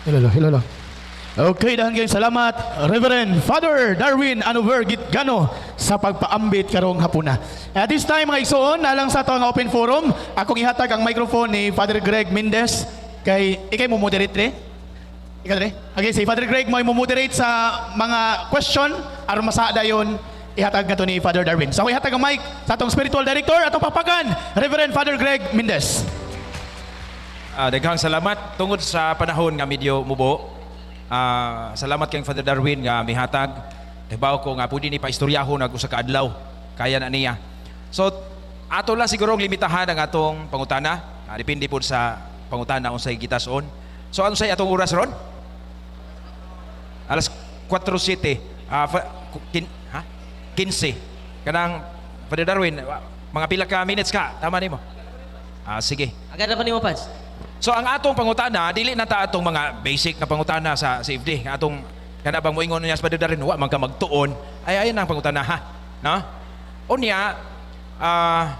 Hilalo, hilalo. Okay, dahan kayong salamat, Reverend Father Darwin Anover Gitgano sa pagpaambit karong hapuna. At this time, mga igsoon, nalang sa ito open forum, akong ihatag ang microphone ni Father Greg Mendez kay ikay mo moderate re. Ikaw re. Okay, si Father Greg mo moderate sa mga question aron masada yon ihatag nato ni Father Darwin. So ihatag ang mic sa atong spiritual director atong papagan, Reverend Father Greg Mendez. Ah, daghang salamat tungod sa panahon nga medyo mubo. Ah, salamat kay Father Darwin nga mihatag. Dibaw ko nga pwede ni paistoryahon ag usa ka adlaw. Kaya na niya. So ato lang siguro ang limitahan ang atong pangutana. Ah, depende po sa pangutana unsay gitason. So ano say atong oras ron? Alas 4:07. Ah, fa- kin, ha? 15. Kanang Father Darwin, mga pila ka minutes ka? Tama nimo? Ah, sige. Agad na pa ni mo, Pads. So ang atong pangutana, dili na ta atong mga basic na pangutana sa CFD. Nga atong kana bang moingon niya sa padarin, wa man ka magtuon. Ay ayan ang pangutana ha. No? Unya, ah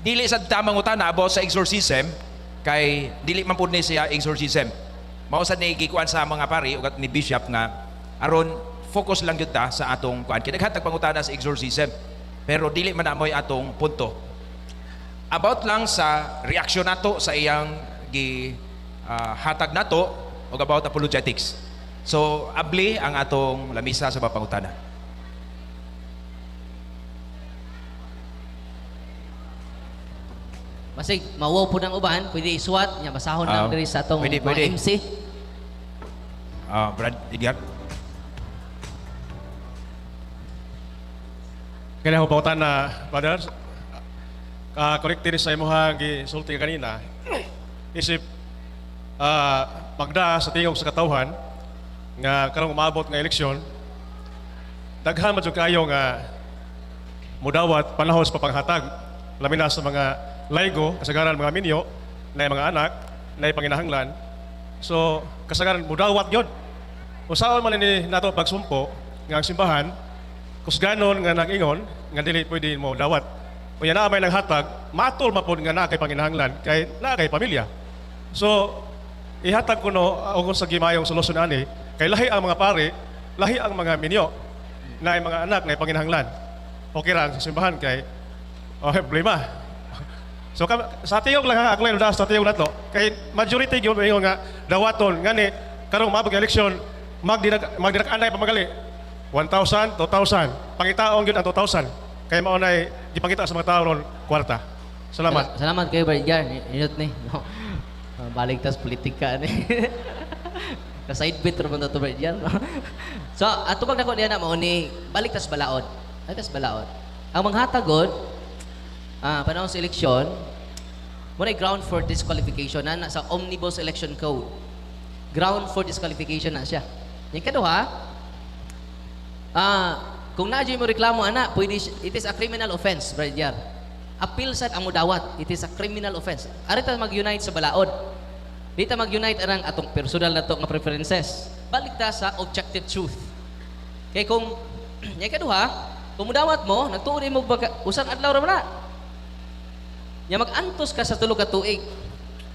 dili sa tamang utana about sa exorcism kay dili man pud ni siya exorcism. Mao sa ni gikuan sa mga pari ugat ni bishop nga aron focus lang gyud ta sa atong kuan. Kay daghan tag pangutana sa exorcism. Pero dili man amoy atong punto about lang sa reaksyon nato sa iyang gi ah, hatag nato o about apologetics. So, abli ang atong lamisa sa papangutana. Basig, mawaw po ng uban, pwede isuwat, niya basahon Ah, lang diri sa atong pwede, mga pwede. MC. Ah, Brad Edgar. Kaya ako pautan na, brother, uh, correct din sa imuha gisulti ka kanina, isip ah, magda sa tingog sa katawhan, nga karong umabot nga eleksyon, daghan man kayo nga mudawat panahon sa papanghatag, labi sa mga laygo, kasagaran mga minyo, na mga anak, na panginahanglan. So, kasagaran mudawat yun. Kung saan man ni nato pagsumpo, nga ang simbahan, kusganon nga nag-ingon nga dili pwede mo dawat. Unya na may naghatag, matol mapod nga na kay panginahanglan kay na kay pamilya. So ihatag ko no o kung sa gimayong solusyon ani kay lahi ang mga pare, lahi ang mga minyo na ay mga anak na panginahanglan. Okay ra sa simbahan kay oh problema. So sa tiyog lang ako lang sa tiyog nato. Kay majority gyud ingon nga dawaton ngani karong mabog eleksyon magdinak magdinak anay pamagali. 1,000, 2,000. Pangitaon gyud ang 2,000. Kay mao nay gipakita sa mga tao ron kwarta. Salamat. Sal- Salamat kayo, Barjar. Inot ni. No. Ah, Balik tas politika ni. Ka-side bit ro man to no? so, ato pag nako diyan na mao ni balik tas balaod. Balik tas balaod. Ang manghatagod ah panahon sa eleksyon, mo na ground for disqualification na, na sa Omnibus Election Code. Ground for disqualification na siya. Yung kaduha, Ah, kung na mo reklamo ana, pwede it is a criminal offense, Brother. Appeal sa amo dawat, it is a criminal offense. Ari ta mag-unite sa balaod. Di ta mag-unite arang atong personal na to nga preferences. Balik sa objective truth. Kay kung nya kaduha, kung mudawat mo, nagtuon mo baka usang adlaw ra na. Nya mag-antos ka sa tulo ka tuig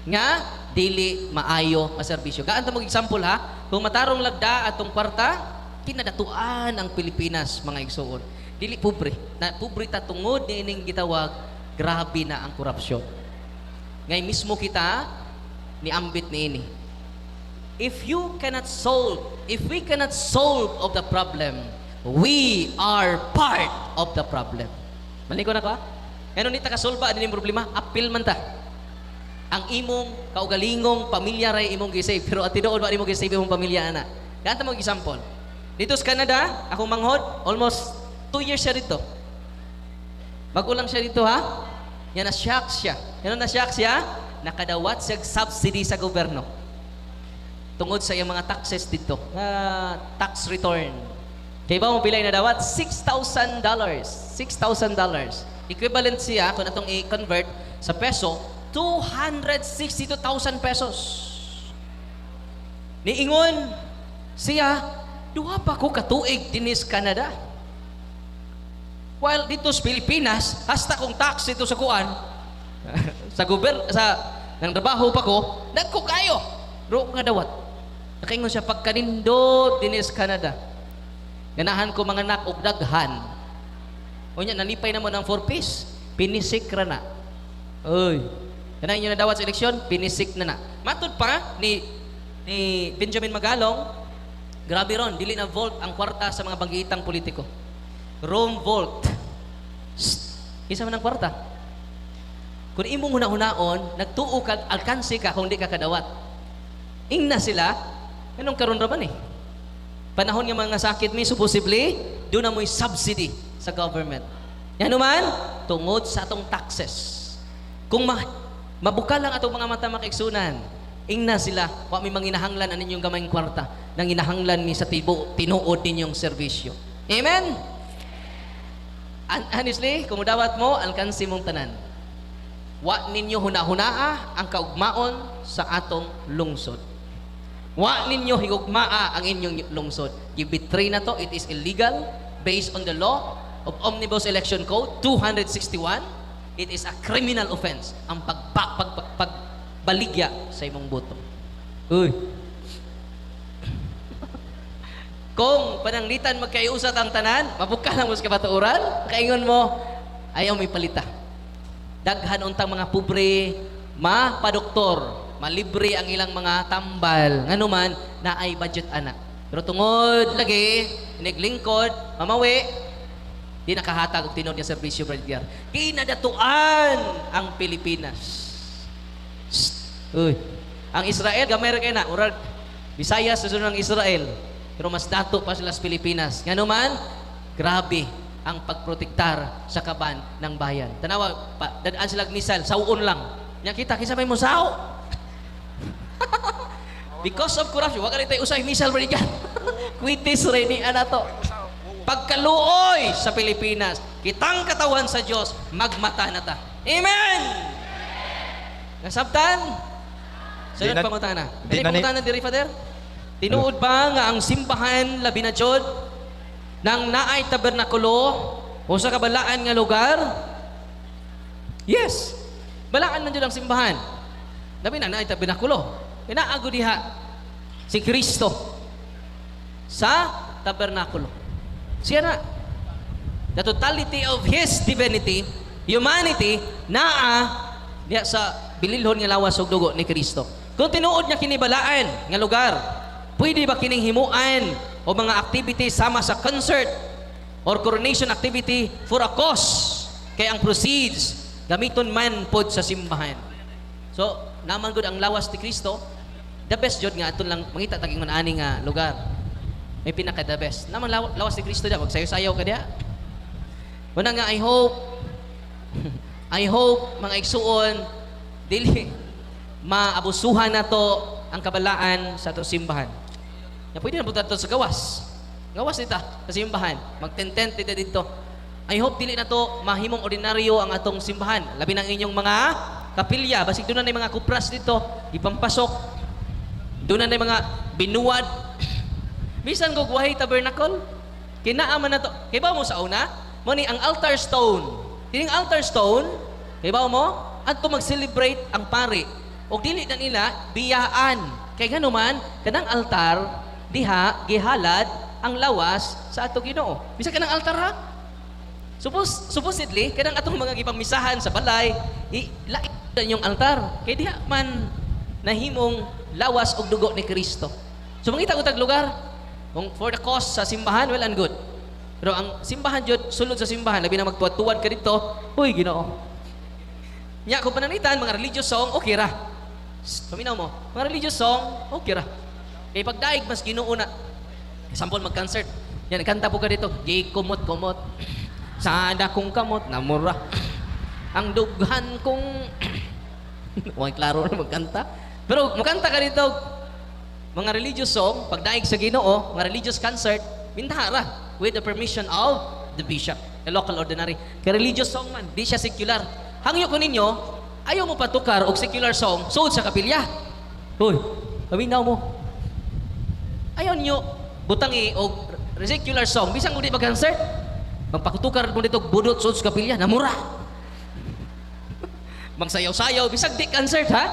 nga dili maayo nga serbisyo. Gaan ta mo example ha, kung matarong lagda atong kwarta, kinadatuan ang Pilipinas mga igsoon. Dili pobre. Na pobre ta tungod ni ining gitawag grabe na ang korupsyon. Ngay mismo kita ni ambit ni ini. If you cannot solve, if we cannot solve of the problem, we are part of the problem. Mali ko na ko ha? Ano ni ta kasolba din yung problema? Appeal man ta ang imong kaugalingong pamilya ray imong gisave pero at tinuod wa imong gisave imong pamilya ana ganto mo example dito sa Canada akong manghod almost 2 years siya dito. Magulang siya dito ha? Yan na shock siya. Yan na shock siya. Nakadawat siya subsidy sa gobyerno. Tungod sa iyang mga taxes dito. Nga tax return. Kay ba mo pilay na dawat? $6,000 $6,000 equivalent siya kung atong i-convert sa peso 262,000 pesos. Niingon siya duha pa ko katuig dinis Canada while dito sa Pilipinas hasta kong tax dito sa kuan sa gober sa nang trabaho pa ko nagko kayo Ro nga dawat. Nakaingon siya pagkanindot dinis Canada. Ganahan ko mga anak og daghan. O niya, nalipay naman ang four piece. Pinisik ra na. Uy. Kanang inyo na dawat sa eleksyon, pinisik na na. Matod pa ni ni Benjamin Magalong, grabe ron, dili na volt ang kwarta sa mga banggiitang politiko. Rome volt. Isa man ang kwarta. Kung imong huna-hunaon, nagtuo ka, alkansi ka kung di ka kadawat. Ingna sila, anong karon ra man eh? Panahon nga mga sakit mi, supposedly, doon na mo'y subsidy sa government. Yan naman, tungod sa atong taxes. Kung ma mabuka lang atong mga mata makiksunan, ingna sila, wa may manginahanglan ang inyong gamayng kwarta, nang inahanglan mi sa tibo, tinuod ninyong serbisyo. Amen? An- honestly, kung dawat mo, alkansi mong tanan. Wa ninyo hunahunaa ang kaugmaon sa atong lungsod. Wa ninyo higugmaa ang inyong lungsod. Gibitray na to, it is illegal based on the law of Omnibus Election Code 261. It is a criminal offense ang pagpa, pag, pag, pagbaligya sa imong boto. Uy. Kung pananglitan magkaiusat ang tanan, mabuka lang mo sa kabatuuran, kaingon mo, ayaw may palita. Daghan untang mga pobre, mapadoktor, malibre ang ilang mga tambal, nga naman, na ay budget anak. Pero tungod lagi, niglingkod, mamawi, di nakahatag og tinod nga serbisyo brigadier. Kinadatuan ang Pilipinas. Uy. Ang Israel, gamay kay na. Urag, Bisaya susunod ng Israel. Pero mas dato pa sila sa Pilipinas. Nga naman, grabe ang pagprotektar sa kaban ng bayan. Tanawa, pa, dadaan sila misal, sauon lang. Nya kita, kisa may mo sao? Because of corruption, wag tayo usay misal ba niya? Rin ni ana to. Pagkaluoy sa Pilipinas, kitang katawan sa Diyos, magmata na ta. Amen! Nasabtan? Sunod na- pangutana. di Dili na ni- pangutana diri Father. Tinuod ba nga ang simbahan labi na jud ng naay tabernakulo o sa kabalaan nga lugar? Yes. Balaan man jud ang simbahan. Labi na naay tabernakulo. Pinaago diha si Kristo sa tabernakulo. Siya na. The totality of His divinity, humanity, naa niya sa bililhon nga lawas ug dugo ni Kristo. Kung tinuod niya kinibalaan nga lugar, pwede ba kining himuan o mga activity sama sa concert or coronation activity for a cause kay ang proceeds gamiton man pod sa simbahan. So, naman gud ang lawas ni Kristo, the best jud nga aton lang mangita taging man ani nga lugar. May pinaka the best. Naman law- lawas ni Kristo dia, magsayo-sayaw ka dia. Muna nga I hope I hope mga igsuon dili maabusuhan na to ang kabalaan sa to simbahan. Ya pwede na punta to sa gawas. Gawas nita sa simbahan. Magtentent dito dito. I hope dili na to mahimong ordinaryo ang atong simbahan. Labi ng inyong mga kapilya. Basig doon na na mga kupras dito. Ipampasok. Doon na na mga binuwad. Bisan ko guwahay tabernacle. Kinaaman na to. Kaya mo sa una? Mo ni ang altar stone. Kining altar stone, kaya mo? Adto mag-celebrate ang pari. O dili na nila biyaan. Kaya nga man, kanang altar, diha, gihalad, ang lawas sa ato ginoo. Bisa kanang altar ha? Suppose, supposedly, kanang atong mga gipamisahan sa balay, i, lain na yung altar. Kaya diha man nahimong lawas og dugo ni Kristo. So mangita ko tag lugar, kung for the cause sa simbahan, well and good. Pero ang simbahan jud sulod sa simbahan, labi na magtuwad-tuwad ka dito, huy, Ginoo. Nya kung pananitan mga religious song, okay ra. Paminaw mo, mga religious song, okay ra. Kay pagdaig mas Ginoo na. Example mag-concert. Yan kanta po ka dito, gay kumot-kumot. Sana kong kamot namura. Ang dughan kong Huwag klaro na magkanta. Pero magkanta ka dito, mga religious song, pagdaig sa Ginoo, mga religious concert, bintara with the permission of the bishop, the local ordinary. Kaya religious song man, di siya secular. Hangyo ko ninyo, ayaw mo patukar og secular song suod sa kapilya. Hoy, kaminaw mo. Ayaw niyo butangi og secular song bisan kung di mag-concert. Magpakutukar mo dito budot suod sa kapilya, namura. Magsayaw-sayaw bisag di concert ha.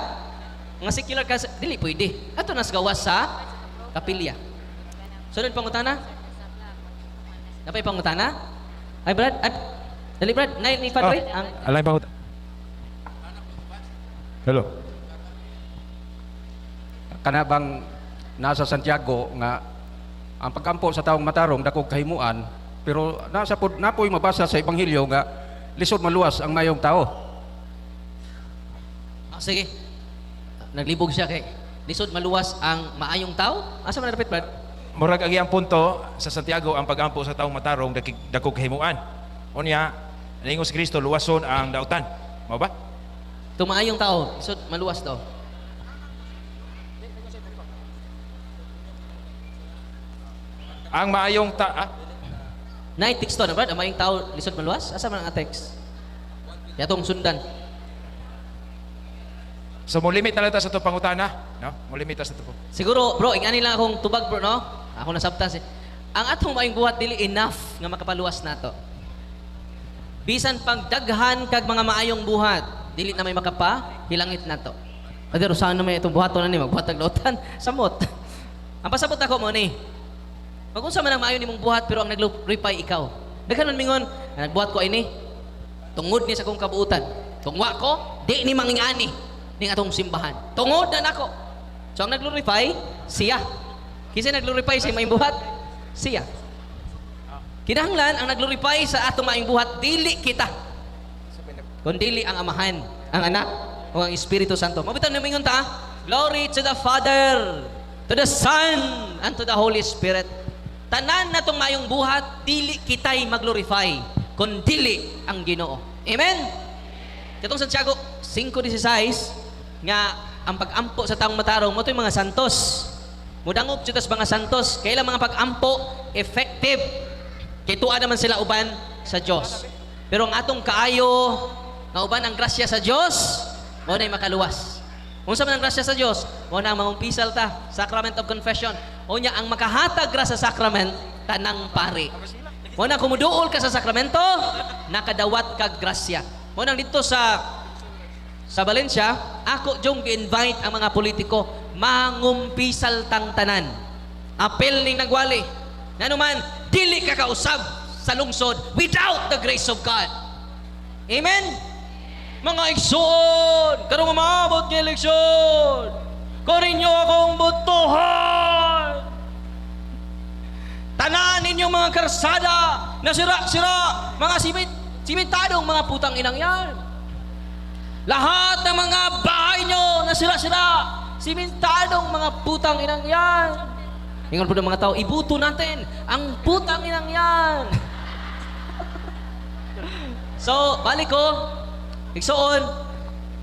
Mga secular kas dili pwede. Ato nas gawas sa kapilya. Sunod pangutana? Napay pangutana? Ay Brad, at dali Brad, nay ni Padre. Ang Alay Hello. kana bang nasa Santiago nga ang pagkampo sa taong matarong dakog kahimuan pero nasa pud napoy mabasa sa ebanghelyo nga lisod maluwas ang mayong tao Ah, sige. Naglibog siya kay lisod maluwas ang maayong tao. Asa man dapat Brad? Murag ang iyang punto sa Santiago ang pagampo sa taong matarong dakog kahimuan. Unya, ningon si Kristo luwason ang dautan. Mao ba? Itong maayong tao, lisod maluwas daw. Ang maayong ta ah, Nay text to na Brad, ang maayong tao lisod maluwas. Asa man ang text? Yatong sundan. So mo limit na lang sa to pangutana, no? Mo limit ta sa to. Siguro, bro, ingani lang akong tubag, bro, no? Ako nasabtan si... Ang atong maayong buhat, dili enough nga makapaluwas nato. Bisan pang daghan kag mga maayong buhat, dili na may makapa, hilangit nato. Pero saan na may itong buhaton na ni, magbuhat ng lautan, samot. ang pasabot ako mo ni, Magunsa man ang maayo nimong buhat pero ang naglupay ikaw. Daghan man mingon, "Ah, nagbuhat ko ini. Tungod ni sa kong kabuutan. Tungwa ko, di ni mangingani ning atong simbahan. Tungod na nako. So ang naglurify, siya. Kasi naglurify sa maayong buhat, siya. Kinahanglan ang naglurify sa atong maayong buhat, dili kita. Kundi ang amahan, ang anak, o ang Espiritu Santo. Mabitan na mingon ta, Glory to the Father, to the Son, and to the Holy Spirit. Tanan na tong mayong buhat, dili kitay maglorify, kundi ang Ginoo. Amen? Katong Santiago 5.16, nga ang pag-ampo sa taong matarong, mo mga santos. Mudangog siya mga santos. Kailan mga pag-ampo, effective. Tuwa naman sila uban sa Diyos. Pero ang atong kaayo, nga uban ang grasya sa Diyos, mo na makaluwas. Kung sa man ang grasya sa Diyos, mo na ang mamumpisal ta, sacrament of confession. O niya, ang makahatag ra sa sacrament, tanang pari. Mo na kumuduol ka sa sakramento, nakadawat kag grasya. Mo nang dito sa sa Valencia, ako jong gi-invite ang mga politiko mangumpisal tang tanan. Apel ning nagwali. Nanuman, dili ka kausab sa lungsod without the grace of God. Amen? Mga igsoon, karong umabot ng eleksyon, kunin niyo akong botohan. Tanan ninyo mga karsada na sira-sira, mga simit, simitadong mga putang inang yan. Lahat ng mga bahay nyo na sira-sira, simentadong mga putang inang yan. Ingon po ng mga tao, ibuto natin ang putang inang yan. so, balik ko, Igsoon,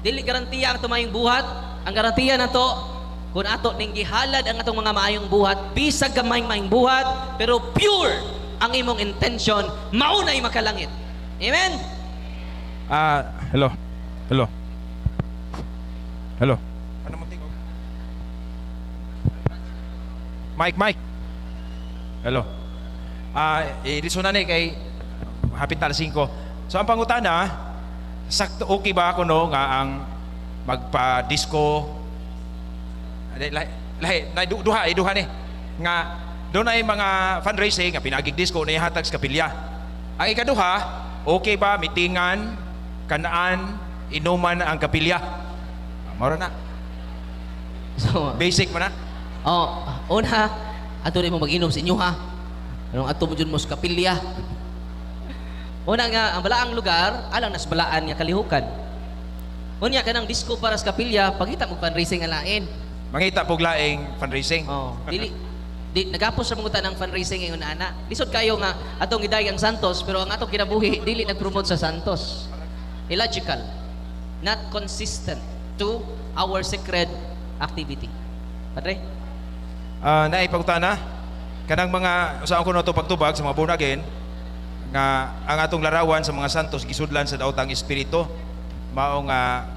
dili garantiya ang tumayong buhat. Ang garantiya na to, kung ato ning gihalad ang atong mga maayong buhat, bisag gamay maayong buhat, pero pure ang imong intention, maunay makalangit. Amen? Ah, hello. Hello. Hello. Ano mo tingog? Mike, Mike. Hello. Ah, eh, na ni kay hapit na alas 5. So ang pangutana, sakto okay ba ako no nga ang magpa-disco Lahi, lahi, du- duha, eh, duha ni. Nga, doon ay mga fundraising, nga pinagig disco na ihatag sa kapilya. Ang ikaduha, okay ba, mitingan, kanaan, inuman ang kapilya? Mora na. So, Basic mo na. Oh, una, ato rin mo mag-inom sa inyo ha. Anong ato mo dyan mo sa kapilya. Una nga, ang balaang lugar, alang nas balaan nga kalihukan. Unya ka ng disco para sa kapilya, pagita mo fundraising alain. Mangita pog laing fundraising. Oh, dili di nagapos sa mga ng fundraising ngayon ana. Lisod kayo nga atong giday ang Santos pero ang atong kinabuhi dili nag-promote sa Santos. Illogical. Not consistent to our sacred activity. Padre? Ah, na ipagutana kanang mga saan ko na to pagtubag sa mga bunagin nga ang atong larawan sa mga santos gisudlan sa daotang espiritu. Mao nga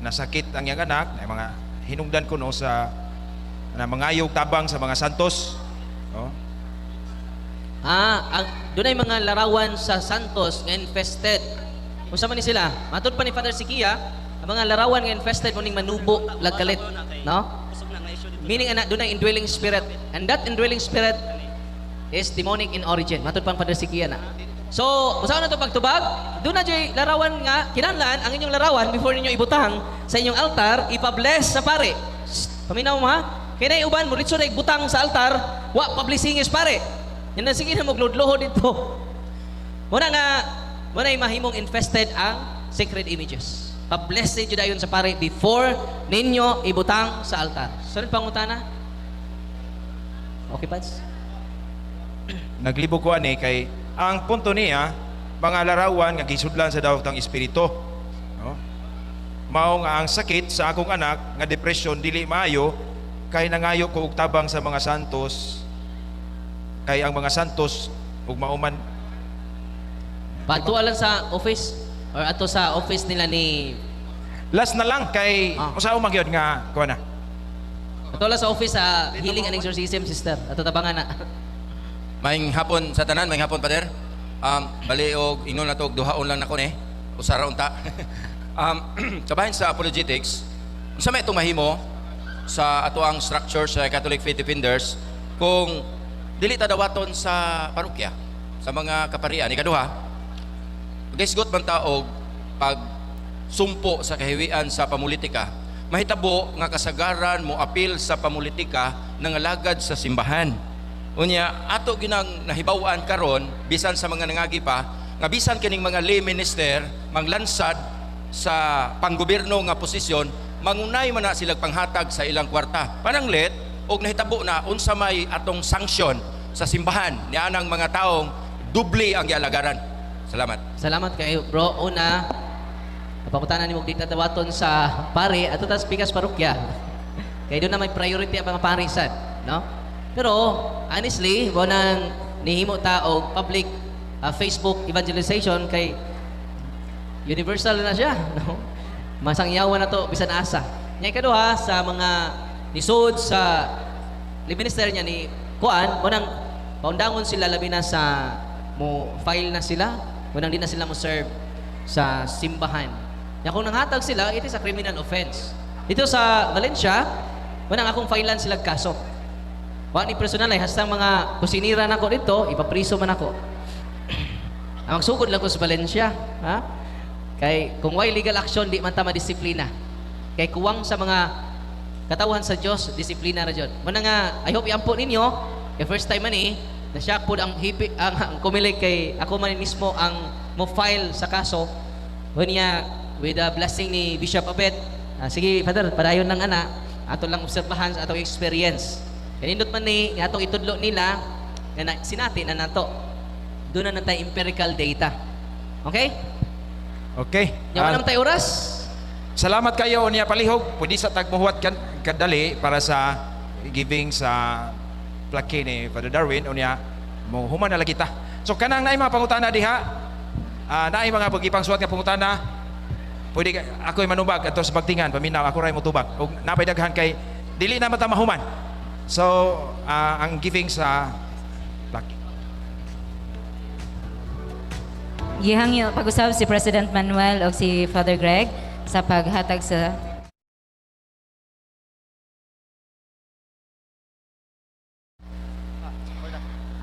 nasakit ang iyang anak na mga hinungdan ko no sa na mangayog tabang sa mga santos. No? Ah, ang doon ay mga larawan sa Santos nga infested. Kung sa man ni sila, matod pa ni Father Sikia, ang mga larawan nga infested mo ning manubo lagkalit no? Meaning ana dunay indwelling spirit. And that indwelling spirit is demonic in origin matud pang Father Sikia na so usaon na to pagtubag doon na jay larawan nga kinahanglan ang inyong larawan before ninyo ibutang sa inyong altar ipa-bless sa pare Shh, paminaw mo ha uban mo ritso na ibutang sa altar wa publishingis pare yan na sige na magludloho dito Muna nga, muna yung mahimong infested ang sacred images. Pa-bless din yun dayon sa pare before ninyo ibutang sa altar. Sunod pangutana? Okay, Pads? Naglibog ko ani kay ang punto niya mga larawan nga gisudlan sa dawat ng espiritu. No? Mao nga ang sakit sa akong anak nga depression dili maayo kay nangayo ko og tabang sa mga santos kay ang mga santos ug mauman Patualan sa office or ato sa office nila ni last na lang kay Ah. usaw man gyud nga kuha na. Patualan sa office sa healing and exorcism sister. Ato tabangan na. Maing hapon sa tanan, maing hapon pader. Um, bali og ingon na to og duhaon lang nako ni. Usara unta. um, kabahin sa apologetics, unsa may itong mahimo sa ato ang structure sa Catholic Faith Defenders kung dili ta dawaton sa parokya sa mga kaparian ikaduha Gisgot man taog pag sumpo sa kahiwian sa pamulitika, mahitabo nga kasagaran mo apil sa pamulitika nangalagad sa simbahan. Unya, ato ginang nahibawan karon bisan sa mga nangagi pa, nga bisan kining mga lay minister manglansad sa panggobyerno nga posisyon, mangunay man na silang panghatag sa ilang kwarta. Pananglit, og nahitabo na unsa may atong sanksyon sa simbahan ni anang mga taong dubli ang gialagaran. Salamat. Salamat kayo, bro. Una, napakutanan ni mo dito tawaton sa pare at tas pikas parokya. Kaya doon na may priority ang mga pare sad, no? Pero honestly, mo nang nihimo ta og public ah, Facebook evangelization kay universal na siya, no? Masangyawan na to bisan asa. Nya ikaduha sa mga nisod sa minister niya ni Kuan, mo nang paundangon sila labi na sa mo file na sila, mo nang di na sila mo serve sa simbahan. Nya kung nanghatag sila, it is a criminal offense. Dito sa Valencia, mo nang akong filean sila kaso. Wa ni personal ay hasta mga kusinira nako dito, ipapriso man ako. Ang magsugod lang ko sa Valencia, ha? Kay kung why legal action di man ta madisiplina. Kay kuwang sa mga katawhan sa Dios, disiplina ra jud. Muna nga I hope iampo ninyo, kay first time man eh, na siya pud ang hipi ang, ang kumilig kay ako man mismo ang mo file sa kaso. Unya with the blessing ni Bishop Abet. Ah, sige, Father, padayon lang ana. Ato lang obserbahan sa atong experience. Kanindot man ni nga itudlo nila nga na, sinati na nato. Doon na natay empirical data. Okay? Okay. Yaman Ah, naman tayo oras. Salamat kayo niya palihog. Pwede sa tagmuhuat kan kadali para sa giving sa plaki ni Father Darwin unya mo human na lagi ta. So kanang naay mga pangutana diha. Ah naay mga pagipang suwat nga pangutana. Pwede ako ay manubag ato sa pagtingan paminaw ako ray mo tubag. Ug napay daghan kay dili na mata mahuman. So ah, ang giving sa plaki. Gihangyo pag-usab si President Manuel o si Father Greg sa paghatag sa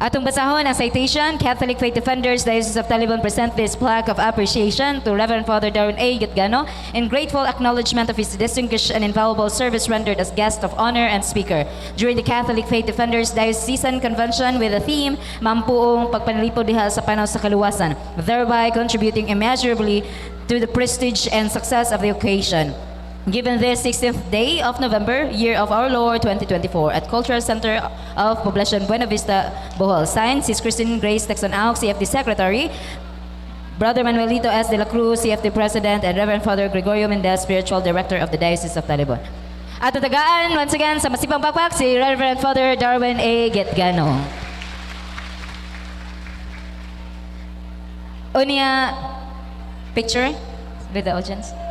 Atong basahon ang citation, Catholic Faith Defenders Diocese of Taliban present this plaque of appreciation to Reverend Father Darwin A. Gitgano in grateful acknowledgement of his distinguished and invaluable service rendered as guest of honor and speaker during the Catholic Faith Defenders Diocesan Convention with the theme Mampuong Pagpanalipod diha sa Panaw sa Kaluwasan, thereby contributing immeasurably to the prestige and success of the occasion. Given this 16th day of November, year of our Lord 2024, at Cultural Center of Poblacion Buena Vista, Bohol. Signed, Sis Christine Grace Texan Auk, CFD Secretary, Brother Manuelito S. de la Cruz, CFD President, and Reverend Father Gregorio Mendez, Spiritual Director of the Diocese of Talibon. At tatagaan, once again, sa masipang pakpak, si Reverend Father Darwin A. Getgano. Unya, picture with the audience.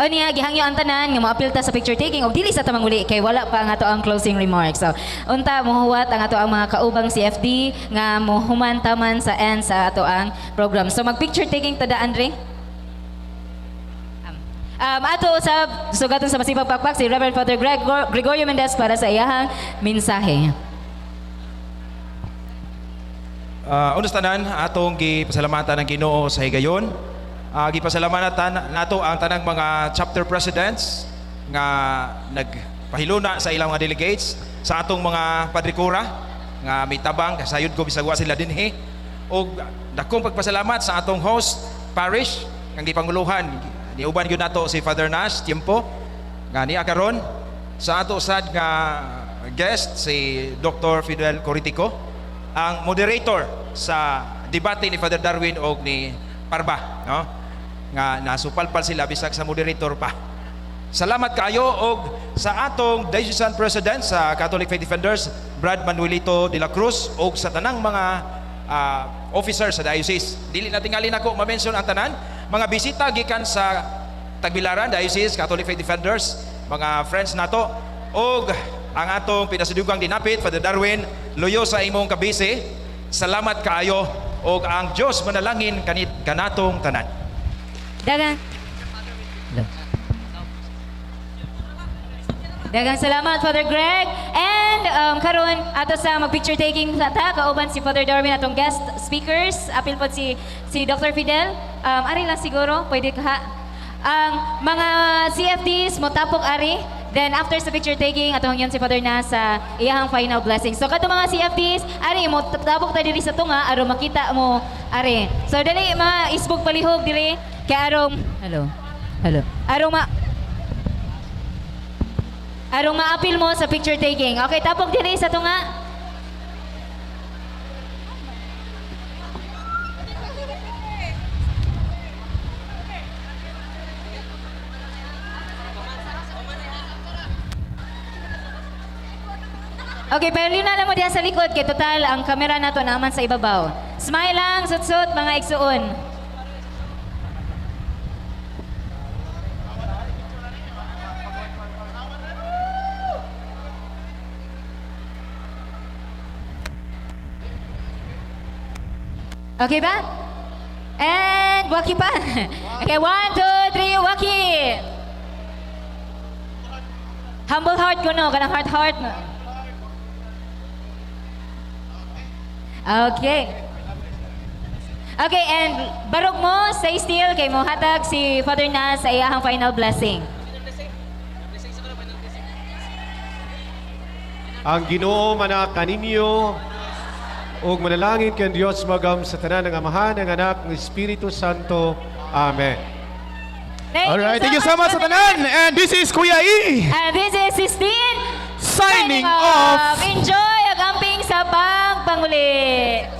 O niya, gihangyo ang tanan, nga moapil ta sa picture taking, o dili sa tamang uli, kay wala pa ang ato ang closing remarks. So, unta, muhuwat ang ato ang mga kaubang CFD, nga muhuman taman sa end sa ato ang program. So, mag-picture taking tada, Andre? Um, ato usab sugaton sa masipag pakpak si Reverend Father Gregor, Gregorio Mendez para sa iyahang mensahe. Uh, unos tanan atong gipasalamatan ng Ginoo sa higayon. Uh, gipasalamatan nato ang tanang mga chapter presidents nga nagpahiluna sa ilang mga delegates sa atong mga padrikura nga may tabang kasayod ko bisagwa sila dinhi og dakong pagpasalamat sa atong host parish kang gipanguluhan. Niuban gyud nato si Father Nash tiempo nga niya karon. Sa ato sad nga guest si Dr. Fidel Coritico ang moderator sa debate ni Father Darwin o ni Parba no nga nasupalpal sila bisag sa moderator pa. Salamat kayo og sa atong diocesan president sa Catholic Faith Defenders Brad Manuelito de la Cruz og sa tanang mga ah, officer sa diocese. Dili na tingali nako ma-mention ang tanan. Mga bisita gikan sa Tagbilaran Diocese Catholic Faith Defenders mga friends nato. Og ang atong pinasidugang dinapit Father Darwin luyo sa imong kabisi. Salamat kaayo og ang Dios manalangin kanit kanatong tanan Dagang Dagang salamat Father Greg. And um, karon ato sa mag-picture taking sa ta kauban si Father Darwin atong guest speakers. Apil pod si si Dr. Fidel. Um, ari lang siguro pwede ka ang mga CFDs mo tapok ari. Then after sa picture taking atong yun si Father na sa iyahang final blessing. So kato mga CFDs ari mo tapok ta diri sa tunga aron makita mo ari. So dali mga isbog palihog diri kay aron hello hello aron ma Arong maapil mo sa picture taking. Okay, tapok diri sa tunga. Okay, pero yun na lang mo diha sa likod kay total ang kamera nato naman sa ibabaw. Smile lang, sut-sut, mga igsuon. Okay ba? And waki pa. Okay, one, two, three, waki. Humble heart ko no, kanang heart heart no. Okay. Okay, and barog mo, stay still, kay mo hatag si Father na sa iyahang final blessing. Ang Ginoo manak kaninyo ug manalangin kay Dios magam sa tanan ng Amahan, ng Anak, ng Espiritu Santo. Amen. Alright, thank you so much sa tanan. And this is Kuya E. And this is Sistine Signing off. Enjoy ang amping sa pangpanguli.